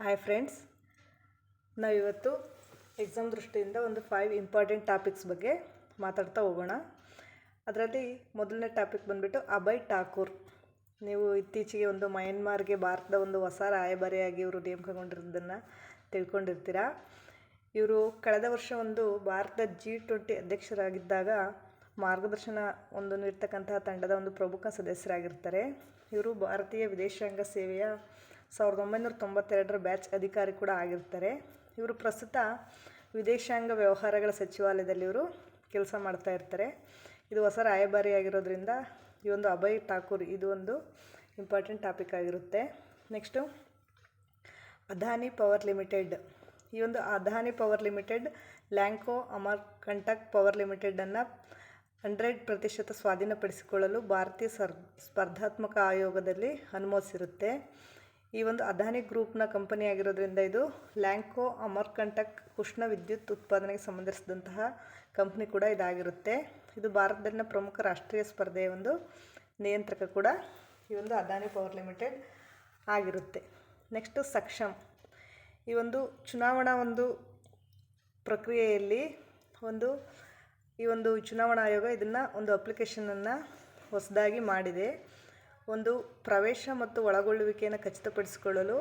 Hi friends ನಾವಿವತ್ತು exam ದೃಷ್ಟಿಯಿಂದ ಒಂದು ಫೈವ್ ಇಂಪಾರ್ಟೆಂಟ್ ಟಾಪಿಕ್ಸ್ ಬಗ್ಗೆ ಮಾತಾಡ್ತಾ ಹೋಗೋಣ. ಅದರಲ್ಲಿ ಮೊದಲನೇ ಟಾಪಿಕ್ ಬಂದುಬಿಟ್ಟು ಅಭಯ್ ಠಾಕೂರ್. ನೀವು ಇತ್ತೀಚೆಗೆ ಒಂದು ಮಯನ್ಮಾರ್ಗೆ ಭಾರತದ ಒಂದು ಹೊಸ ರಾಯಭಾರಿಯಾಗಿ ಇವರು ನೇಮಕಗೊಂಡಿರೋದನ್ನು ತಿಳ್ಕೊಂಡಿರ್ತೀರ? ಇವರು ಕಳೆದ ವರ್ಷ ಒಂದು ಭಾರತದ ಜಿ ಟ್ವೆಂಟಿ ಅಧ್ಯಕ್ಷರಾಗಿದ್ದಾಗ ಮಾರ್ಗದರ್ಶನ ಒಂದು ನೀಡ್ತಕ್ಕಂತಹ ತಂಡದ ಒಂದು ಪ್ರಮುಖ ಸದಸ್ಯರಾಗಿರ್ತಾರೆ. ಇವರು ಭಾರತೀಯ ವಿದೇಶಾಂಗ ಸೇವೆಯ ಸಾವಿರದ ಒಂಬೈನೂರ ತೊಂಬತ್ತೆರಡರ ಬ್ಯಾಚ್ ಅಧಿಕಾರಿ ಕೂಡ ಆಗಿರ್ತಾರೆ. ಇವರು ಪ್ರಸ್ತುತ ವಿದೇಶಾಂಗ ವ್ಯವಹಾರಗಳ ಸಚಿವಾಲಯದಲ್ಲಿ ಇವರು ಕೆಲಸ ಮಾಡ್ತಾ ಇರ್ತಾರೆ. ಇದು ಹೊಸ ರಾಯಭಾರಿ ಆಗಿರೋದ್ರಿಂದ ಈ ಒಂದು ಅಭಯ್ ಠಾಕೂರ್ ಇದು ಒಂದು ಇಂಪಾರ್ಟೆಂಟ್ ಟಾಪಿಕ್ ಆಗಿರುತ್ತೆ. Next, Adani power limited. ಈ ಒಂದು Adani power limited, Lanco Amarkantak power ಲಿಮಿಟೆಡನ್ನು hundred ಪ್ರತಿಶತ ಸ್ವಾಧೀನಪಡಿಸಿಕೊಳ್ಳಲು ಭಾರತೀಯ ಸರ್, ಸ್ಪರ್ಧಾತ್ಮಕ ಆಯೋಗದಲ್ಲಿ ಅನುಮೋದಿಸಿರುತ್ತೆ. ಈ ಒಂದು ಅದಾನಿ ಗ್ರೂಪ್ನ ಕಂಪನಿ ಆಗಿರೋದ್ರಿಂದ ಇದು ಲ್ಯಾಂಕೋ ಅಮರ್ಕಂಟಕ್ ಉಷ್ಣ ವಿದ್ಯುತ್ ಉತ್ಪಾದನೆಗೆ ಸಂಬಂಧಿಸಿದಂತಹ ಕಂಪ್ನಿ ಕೂಡ ಇದಾಗಿರುತ್ತೆ. ಇದು ಭಾರತದಲ್ಲಿನ ಪ್ರಮುಖ ರಾಷ್ಟ್ರೀಯ ಸ್ಪರ್ಧೆಯ ಒಂದು ನಿಯಂತ್ರಕ ಕೂಡ ಈ ಒಂದು ಅದಾನಿ ಪವರ್ ಲಿಮಿಟೆಡ್ ಆಗಿರುತ್ತೆ. ನೆಕ್ಸ್ಟು ಸಕ್ಷಮ್ ಈ ಒಂದು ಚುನಾವಣಾ ಒಂದು ಪ್ರಕ್ರಿಯೆಯಲ್ಲಿ ಒಂದು ಈ ಒಂದು ಚುನಾವಣಾ ಆಯೋಗ ಇದನ್ನು ಒಂದು ಅಪ್ಲಿಕೇಶನನ್ನು ಹೊಸದಾಗಿ ಮಾಡಿದೆ. ಒಂದು ಪ್ರವೇಶ ಮತ್ತು ಒಳಗೊಳ್ಳುವಿಕೆಯನ್ನು ಖಚಿತಪಡಿಸಿಕೊಳ್ಳಲು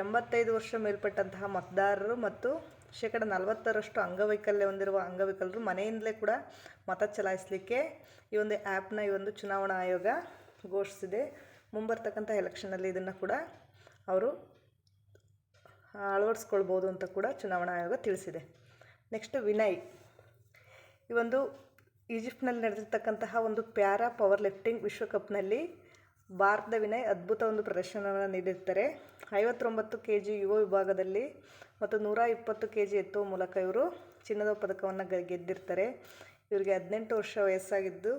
ಎಂಬತ್ತೈದು ವರ್ಷ ಮೇಲ್ಪಟ್ಟಂತಹ ಮತದಾರರು ಮತ್ತು ಶೇಕಡ ನಲವತ್ತರಷ್ಟು ಅಂಗವೈಕಲ್ಯ ಹೊಂದಿರುವ ಅಂಗವಿಕಲರು ಮನೆಯಿಂದಲೇ ಕೂಡ ಮತ ಚಲಾಯಿಸಲಿಕ್ಕೆ ಈ ಒಂದು ಆ್ಯಪ್ನ ಈ ಒಂದು ಚುನಾವಣಾ ಆಯೋಗ ಘೋಷಿಸಿದೆ. ಮುಂಬರ್ತಕ್ಕಂಥ ಎಲೆಕ್ಷನಲ್ಲಿ ಇದನ್ನು ಕೂಡ ಅವರು ಅಳವಡಿಸ್ಕೊಳ್ಬೋದು ಅಂತ ಕೂಡ ಚುನಾವಣಾ ಆಯೋಗ ತಿಳಿಸಿದೆ. ನೆಕ್ಸ್ಟ್ ವಿನಯ್. ಈ ಒಂದು ಈಜಿಪ್ಟ್ನಲ್ಲಿ ನಡೆದಿರ್ತಕ್ಕಂತಹ ಒಂದು ಪ್ಯಾರಾ ಪವರ್ ಲಿಫ್ಟಿಂಗ್ ವಿಶ್ವಕಪ್ನಲ್ಲಿ ಭಾರತದ ವಿನಯ್ ಅದ್ಭುತ ಒಂದು ಪ್ರದರ್ಶನವನ್ನು ನೀಡಿರ್ತಾರೆ. ಐವತ್ತೊಂಬತ್ತು ಕೆ ಜಿ ಯುವ ವಿಭಾಗದಲ್ಲಿ ಮತ್ತು ನೂರ ಇಪ್ಪತ್ತು ಕೆ ಜಿ ಎತ್ತುವ ಮೂಲಕ ಇವರು ಚಿನ್ನದ ಪದಕವನ್ನು ಗೆದ್ದಿರ್ತಾರೆ. ಇವರಿಗೆ ಹದಿನೆಂಟು ವರ್ಷ ವಯಸ್ಸಾಗಿದ್ದು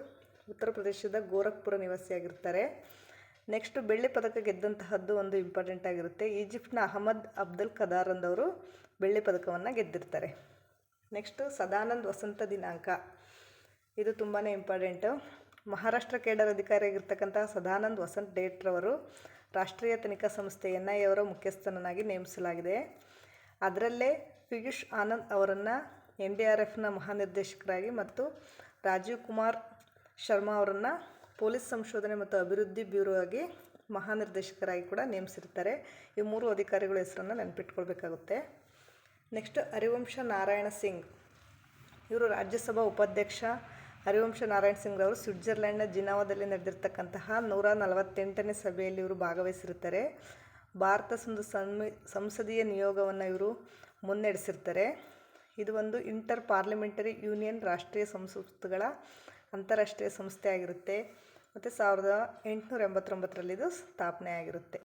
ಉತ್ತರ ಪ್ರದೇಶದ ಗೋರಖ್ಪುರ ನಿವಾಸಿಯಾಗಿರ್ತಾರೆ. ನೆಕ್ಸ್ಟ್ ಬೆಳ್ಳಿ ಪದಕ ಗೆದ್ದಂತಹದ್ದು ಒಂದು ಇಂಪಾರ್ಟೆಂಟ್ ಆಗಿರುತ್ತೆ. ಈಜಿಪ್ಟ್ನ ಅಹಮದ್ ಅಬ್ದುಲ್ ಕದಾರಂದವರು ಬೆಳ್ಳಿ ಪದಕವನ್ನು ಗೆದ್ದಿರ್ತಾರೆ. ನೆಕ್ಸ್ಟು ಸದಾನಂದ್ ವಸಂತ ದಿನಾಂಕ. ಇದು ತುಂಬಾ ಇಂಪಾರ್ಟೆಂಟು. ಮಹಾರಾಷ್ಟ್ರ ಕೇಡರ್ ಅಧಿಕಾರಿಯಾಗಿರ್ತಕ್ಕಂತಹ ಸದಾನಂದ್ ವಸಂತ್ ಡೇಟ್ರವರು ರಾಷ್ಟ್ರೀಯ ತನಿಖಾ ಸಂಸ್ಥೆ ಎನ್ ಐ ಅವರ ಮುಖ್ಯಸ್ಥನನ್ನಾಗಿ ನೇಮಿಸಲಾಗಿದೆ. ಅದರಲ್ಲೇ ಪಿಯೂಷ್ ಆನಂದ್ ಅವರನ್ನು ಎನ್ ಡಿ ಆರ್ ಎಫ್ನ ಮಹಾನಿರ್ದೇಶಕರಾಗಿ ಮತ್ತು ರಾಜೀವ್ ಕುಮಾರ್ ಶರ್ಮಾ ಅವರನ್ನು ಪೊಲೀಸ್ ಸಂಶೋಧನೆ ಮತ್ತು ಅಭಿವೃದ್ಧಿ ಬ್ಯೂರೋ ಆಗಿ ಮಹಾನಿರ್ದೇಶಕರಾಗಿ ಕೂಡ ನೇಮಿಸಿರ್ತಾರೆ. ಈ ಮೂರು ಅಧಿಕಾರಿಗಳ ಹೆಸರನ್ನು ನೆನಪಿಟ್ಕೊಳ್ಬೇಕಾಗುತ್ತೆ. ನೆಕ್ಸ್ಟ್ ಹರಿವಂಶ ನಾರಾಯಣ ಸಿಂಗ್. ಇವರು ರಾಜ್ಯಸಭಾ ಉಪಾಧ್ಯಕ್ಷ ಹರಿವಂಶ ನಾರಾಯಣ್ ಸಿಂಗ್ ಅವರು ಸ್ವಿಟ್ಜರ್ಲೆಂಡ್ನ ಜಿನಾವಾದಲ್ಲಿ ನಡೆದಿರ್ತಕ್ಕಂತಹ ನೂರ ನಲವತ್ತೆಂಟನೇ ಸಭೆಯಲ್ಲಿ ಇವರು ಭಾಗವಹಿಸಿರುತ್ತಾರೆ. ಭಾರತ ಒಂದು ಸಂಸದೀಯ ನಿಯೋಗವನ್ನು ಇವರು ಮುನ್ನಡೆಸಿರ್ತಾರೆ. ಇದು ಒಂದು ಇಂಟರ್ ಪಾರ್ಲಿಮೆಂಟರಿ ಯೂನಿಯನ್ ರಾಷ್ಟ್ರೀಯ ಸಂಸ್ಥೆಗಳ ಅಂತಾರಾಷ್ಟ್ರೀಯ ಸಂಸ್ಥೆ ಆಗಿರುತ್ತೆ ಮತ್ತು ಸಾವಿರದ ಎಂಟುನೂರ ಎಂಬತ್ತೊಂಬತ್ತರಲ್ಲಿ ಇದು ಸ್ಥಾಪನೆ ಆಗಿರುತ್ತೆ